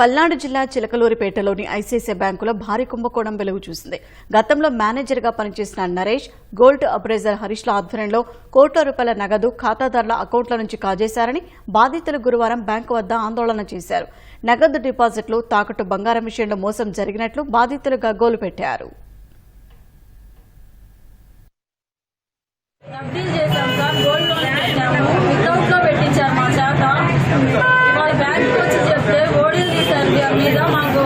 పల్నాడు జిల్లా చిలకలూరిపేటలోని ఐసీఐసీ బ్యాంకులో భారీ కుంభకోణం వెలుగు చూసింది. గతంలో మేనేజర్గా పనిచేసిన నరేష్ గోల్డ్ అప్రైజర్ హరీష్ల ఆధ్వర్యంలో కోట్ల రూపాయల నగదు ఖాతాదారుల అకౌంట్ల నుంచి కాజేశారని బాధితులు గురువారం బ్యాంకు వద్ద ఆందోళన చేశారు. నగదు డిపాజిట్లు తాకట్టు బంగారం విషయంలో మోసం జరిగినట్లు బాధితులు గగ్గోలు పెట్టారు. ఇవాళ బ్యాంక్ వచ్చి చెప్తే ఓడీలు తీశారు మీ మీద మాకు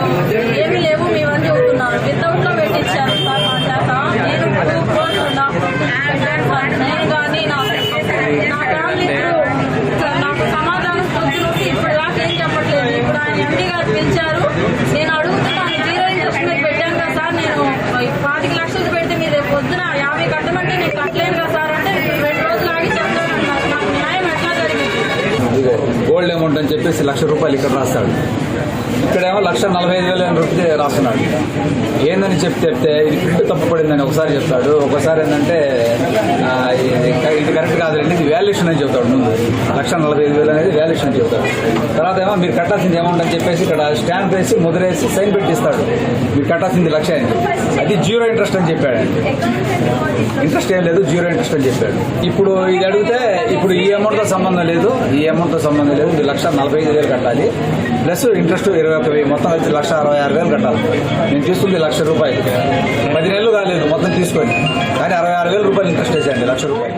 గోల్డ్ అమౌంట్ అని చెప్పేసి లక్ష రూపాయలు ఇక్కడ రాస్తాడు. ఇక్కడేమో లక్ష నలభై ఐదు వేలు అని రాస్తున్నాడు. ఏందని చెప్పి చెప్తే ఇది ప్రింట్ తప్పుపడిందని ఒకసారి చెప్తాడు. ఒకసారి ఏంటంటే ఇది కరెక్ట్ కాదండి ఇది వాల్యుయేషన్ అని చెప్తాడు ముందు. లక్ష నలభై ఐదు వేలు అనేది వాల్యుయేషన్ అని చెప్తాడు. తర్వాత ఏమో మీరు కట్టాల్సింది అమౌంట్ అని చెప్పేసి ఇక్కడ స్టాంప్ వేసి ముద్రేసి సైన్ పెట్టిస్తాడు మీరు కట్టాల్సింది లక్ష అని అది జీరో ఇంట్రెస్ట్ అని చెప్పాడు ఇంట్రెస్ట్ ఏం లేదు జీరో ఇంట్రెస్ట్ అని చెప్పాడు. ఇప్పుడు ఇది అడిగితే ఇప్పుడు ఈ అమౌంట్తో సంబంధం లేదు ఈ అమౌంట్తో సంబంధం లేదు ఇది లక్ష నలభై ఐదు వేలు కట్టాలి. ప్లస్ ఇంట్రెస్ట్ ఇరవై ఒక వెయ్యి మొత్తం వచ్చి లక్ష అరవై ఆరు వేలు కట్టాలి. నేను తీసుకుంది లక్ష రూపాయలు. పది నెలలు కాలేదు మొత్తం తీసుకొని. కానీ అరవై ఆరు వేల రూపాయలు ఇంట్రెస్ట్ వేసేయండి లక్ష రూపాయలు.